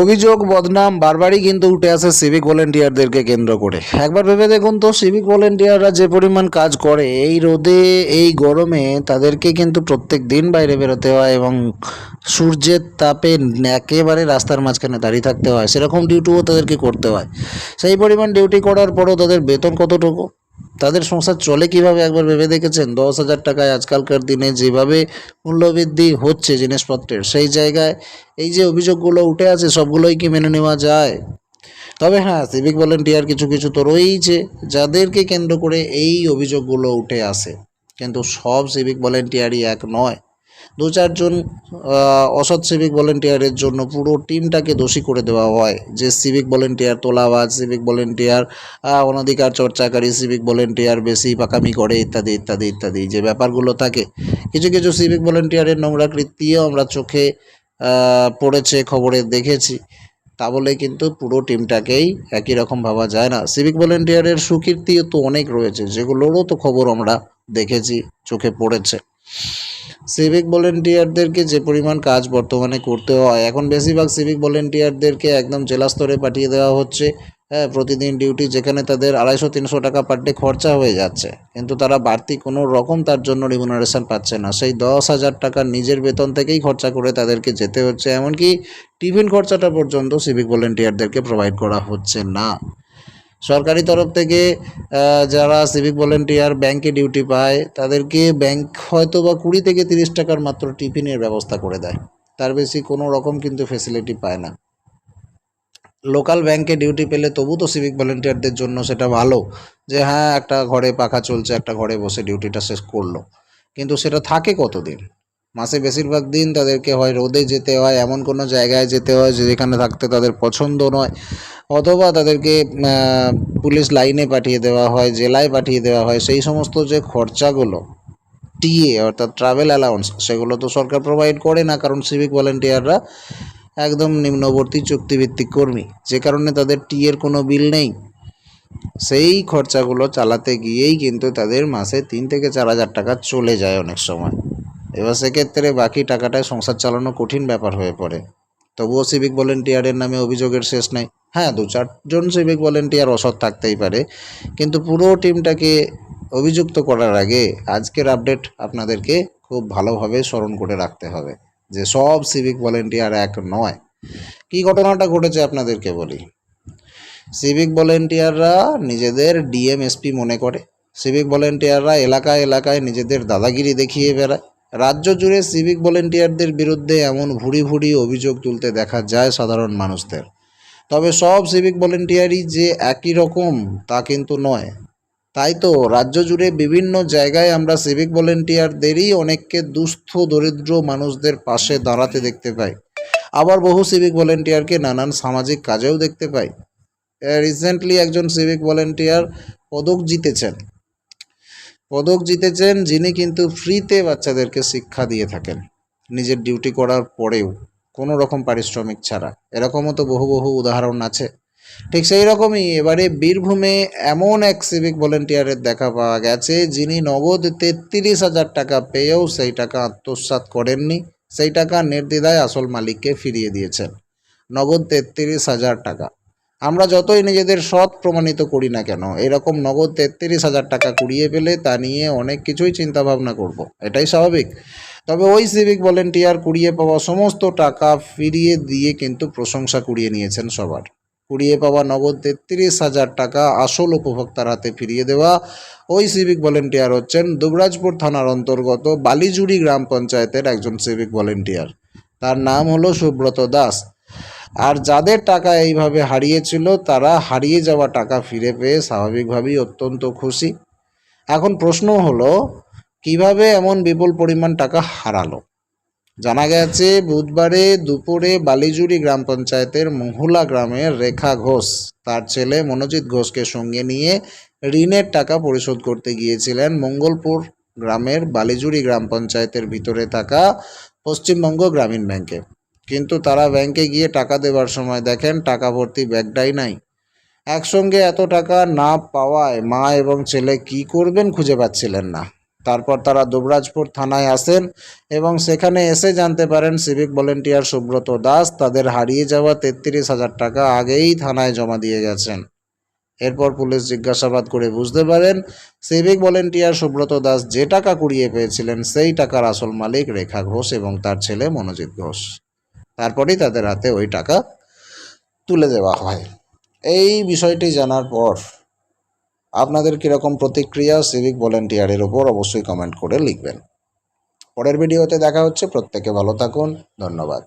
অভিযোগ, বদনাম, বারবারই কিন্তু উঠে আসে সিভিক ভলেন্টিয়ারদেরকে কেন্দ্র করে। একবার ভেবে দেখুন তো সিভিক ভলেন্টিয়াররা যে পরিমাণ কাজ করে, এই রোদে, এই গরমে তাদেরকে কিন্তু প্রত্যেক দিন বাইরে বেরোতে হয় এবং সূর্যের তাপে একেবারে রাস্তার মাঝখানে দাঁড়িয়ে থাকতে হয়। সেরকম ডিউটিও তাদেরকে করতে হয়। সেই পরিমাণ ডিউটি করার পরও তাদের বেতন কতটুকু? তাদের সংসার চলে কীভাবে একবার ভেবে দেখেছেন? দশ হাজার টাকায় আজকালকার দিনে যেভাবে মূল্যবৃদ্ধি হচ্ছে জিনিসপত্রের, সেই জায়গায় এই যে অভিযোগগুলো উঠে আছে, সবগুলোই কি মেনে নেওয়া যায়? তবে হ্যাঁ সিভিক ভলেন্টিয়ার কিছু কিছু তো রয়েইছে, যাদেরকে কেন্দ্র করে এই অভিযোগগুলো উঠে আসে। কিন্তু সব সিভিক ভলেন্টিয়ারই এক নয়। দু চারজন অসৎ সিভিক ভলেন্টিয়ারের জন্য পুরো টিমটাকে দোষী করে দেওয়া হয়। যে সিভিক ভলেন্টিয়ার তোলাবাজ সিভিক ভলেন্টিয়ার অনধিকার চর্চাকারী সিভিক ভলেন্টিয়ার বেশি পাকামি করে, ইত্যাদি ইত্যাদি ইত্যাদি, যে ব্যাপারগুলো থাকে। কিছু কিছু সিভিক ভলেন্টিয়ারের নোংরা কৃত্তিও আমরা চোখে পড়েছে, খবরে দেখেছি। তা বলে কিন্তু পুরো টিমটাকেই একই রকম ভাবা যায় না। সিভিক ভলেন্টিয়ারের সুকীর্তিও তো অনেক রয়েছে, যেগুলোরও তো খবর আমরা দেখেছি, চোখে পড়েছে। সিভিক ভলেন্টিয়ারদেরকে যে পরিমাণ কাজ বর্তমানে করতে হয়, এখন বেশিরভাগ সিভিক ভলেন্টিয়ারদেরকে একদম জেলা স্তরে পাঠিয়ে দেওয়া হচ্ছে। হ্যাঁ প্রতিদিন ডিউটি যেখানে তাদের আড়াইশো, তিনশো টাকা পার ডে খরচা হয়ে যাচ্ছে। কিন্তু তারা বাড়তি কোনো রকম তার জন্য রিমুনারেশন পাচ্ছে না। সেই দশ হাজার টাকা নিজের বেতন থেকেই খরচা করে তাদেরকে যেতে হচ্ছে। এমনকি টিফিন খরচাটা পর্যন্ত সিভিক ভলেন্টিয়ারদেরকে প্রোভাইড করা হচ্ছে না। সরকারি তরফ থেকে যারা সিভিক ভলেন্টিয়ার ব্যাংকে ডিউটি পায়, তাদেরকে ব্যাংক হয়তো বা কুড়ি থেকে তিরিশ টাকার মাত্র টিফিনের ব্যবস্থা করে দেয়। তার বেশি কোনো রকম কিন্তু ফেসিলিটি পায় না। লোকাল ব্যাংকে ডিউটি পেলে তবু তো সিভিক ভলেন্টিয়ারদের জন্য সেটা ভালো যে হ্যাঁ একটা ঘরে পাখা চলছে, একটা ঘরে বসে ডিউটিটা শেষ করল। কিন্তু সেটা থাকে কতদিন? মাসে বেশিরভাগ দিন তাদেরকে হয় রোদে যেতে হয়, এমন কোনো জায়গায় যেতে হয় যেখানে থাকতে তাদের পছন্দ নয়। অথবা তাদেরকে পুলিশ লাইনে পাঠিয়ে দেওয়া হয়, জেলায় পাঠিয়ে দেওয়া হয়, সেই সমস্ত যে খরচাগুলো, টিএ অর্থাৎ ট্রাভেল অ্যালাউন্স সেগুলো তো সরকার প্রোভাইড করে না, কারণ সিভিক ভলেন্টিয়াররা একদম নিম্নবর্তী চুক্তিভিত্তিক কর্মী। যে কারণে তাদের টি এর কোনো বিল নেই। সেই খরচাগুলো চালাতে গিয়েই কিন্তু তাদের মাসে তিন থেকে চার হাজার টাকা চলে যায় অনেক সময়। এবার সেক্ষেত্রে বাকি টাকাটায় সংসার চালানো কঠিন ব্যাপার হয়ে পড়ে। তবুও সিভিক ভলেন্টিয়ারের নামে অভিযোগের শেষ নাই। হ্যাঁ দু চারজন সিভিক ভলেন্টিয়ার অসৎ থাকতেই পারে। কিন্তু পুরো টিমটাকে অভিযুক্ত করার আগে আজকের আপডেট আপনাদেরকে খুব ভালোভাবে স্মরণ করে রাখতে হবে যে সব সিভিক ভলেন্টিয়ার এক নয়। কী ঘটনাটা ঘটেছে আপনাদেরকে বলি? সিভিক ভলেন্টিয়াররা নিজেদের ডিএমএসপি মনে করে। সিভিক ভলেন্টিয়াররা এলাকায় এলাকায় নিজেদের দাদাগিরি দেখিয়ে বেড়ায়। রাজ্য জুড়ে সিভিক ভলেন্টিয়ারদের বিরুদ্ধে এমন ভুরি ভুরি অভিযোগ তুলতে দেখা যায় সাধারণ মানুষদের। তবে সব সিভিক ভলেন্টিয়ারই যে একই রকম, তা কিন্তু নয়। তাই তো রাজ্য জুড়ে বিভিন্ন জায়গায় আমরা সিভিক ভলেন্টিয়ারদেরই অনেককে দুস্থ, দরিদ্র মানুষদের পাশে দাঁড়াতে দেখতে পাই। আবার বহু সিভিক ভলেন্টিয়ারকে নানান সামাজিক কাজেও দেখতে পাই। রিসেন্টলি একজন সিভিক ভলেন্টিয়ার পদক জিতেছেন। পদক জিতেছেন, যিনি কিন্তু ফ্রিতে বাচ্চাদেরকে শিক্ষা দিয়ে থাকেন। নিজের ডিউটি করার পরেও। কোনো রকম পারিশ্রমিক ছাড়া। এরকমও তো বহু বহু উদাহরণ আছে। ঠিক সেই রকমই এবারে বীরভূমে এমন এক সিভিক ভলেন্টিয়ারের দেখা পাওয়া গেছে, যিনি নগদ তেত্রিশ হাজার টাকা পেয়েও সেই টাকা আত্মসাৎ করেননি। সেই টাকা নির্দ্বিধায় আসল মালিককে ফিরিয়ে দিয়েছেন। নগদ তেত্রিশ হাজার টাকা। আমরা যতই নিজেদের সৎ প্রমাণিত করি না কেন, এরকম নগদ তেত্রিশ হাজার টাকা কুড়িয়ে পেলে তা নিয়ে অনেক কিছুই চিন্তা ভাবনা করব। এটাই স্বাভাবিক। তবে ওই সিভিক ভলেন্টিয়ার কুড়িয়ে পাওয়া সমস্ত টাকা ফিরিয়ে দিয়ে কিন্তু প্রশংসা কুড়িয়ে নিয়েছেন সবার। কুড়িয়ে পাওয়া নগদ তেত্রিশ হাজার টাকা আসল উপভোক্তার হাতে ফিরিয়ে দেওয়া। ওই সিভিক ভলেন্টিয়ার হচ্ছেন দুবরাজপুর থানার অন্তর্গত বালিজুড়ি গ্রাম পঞ্চায়েতের একজন সিভিক ভলেন্টিয়ার তার নাম হলো সুব্রত দাস। আর যাদের টাকা এইভাবে হারিয়েছিল, তারা হারিয়ে যাওয়া টাকা ফিরে পেয়ে স্বাভাবিকভাবেই অত্যন্ত খুশি। এখন প্রশ্ন হলো কীভাবে এমন বিপুল পরিমাণ টাকা হারালো? জানা গেছে, বুধবারে দুপুরে বালিজুড়ি গ্রাম পঞ্চায়েতের মহুলা গ্রামের রেখা ঘোষ, তার ছেলে মনোজিৎ ঘোষকে সঙ্গে নিয়ে ঋণের টাকা পরিশোধ করতে গিয়েছিলেন মঙ্গলপুর গ্রামের বালিজুড়ি গ্রাম পঞ্চায়েতের ভিতরে থাকা পশ্চিমবঙ্গ গ্রামীণ ব্যাংকে। কিন্তু তারা ব্যাংকে গিয়ে টাকা দেওয়ার সময় দেখেন, টাকা ভর্তি ব্যাগটাই নাই। একসঙ্গে এত টাকা না পাওয়ায় মা এবং ছেলে কি করবেন খুঁজে পাচ্ছিলেন না। তারপর তারা দুবরাজপুর থানায় আসেন এবং সেখানে এসে জানতে পারেন সিভিক ভলেন্টিয়ার সুব্রত দাস তাদের হারিয়ে যাওয়া তেত্রিশ হাজার টাকা আগেই থানায় জমা দিয়ে গেছেন। এরপর পুলিশ জিজ্ঞাসাবাদ করে বুঝতে পারেন সিভিক ভলেন্টিয়ার সুব্রত দাস যে টাকা কুড়িয়ে পেয়েছিলেন সেই টাকার আসল মালিক রেখা ঘোষ এবং তার ছেলে মনোজিৎ ঘোষ। তারপরেই তাদের হাতে ওই টাকা তুলে দেওয়া হয়। এই বিষয়টি জানার পর আপনাদের কীরকম প্রতিক্রিয়া সিভিক ভলেন্টিয়ারের ওপর অবশ্যই কমেন্ট করে লিখবেন। পরের ভিডিওতে দেখা হচ্ছে, প্রত্যেকে ভালো থাকুন, ধন্যবাদ।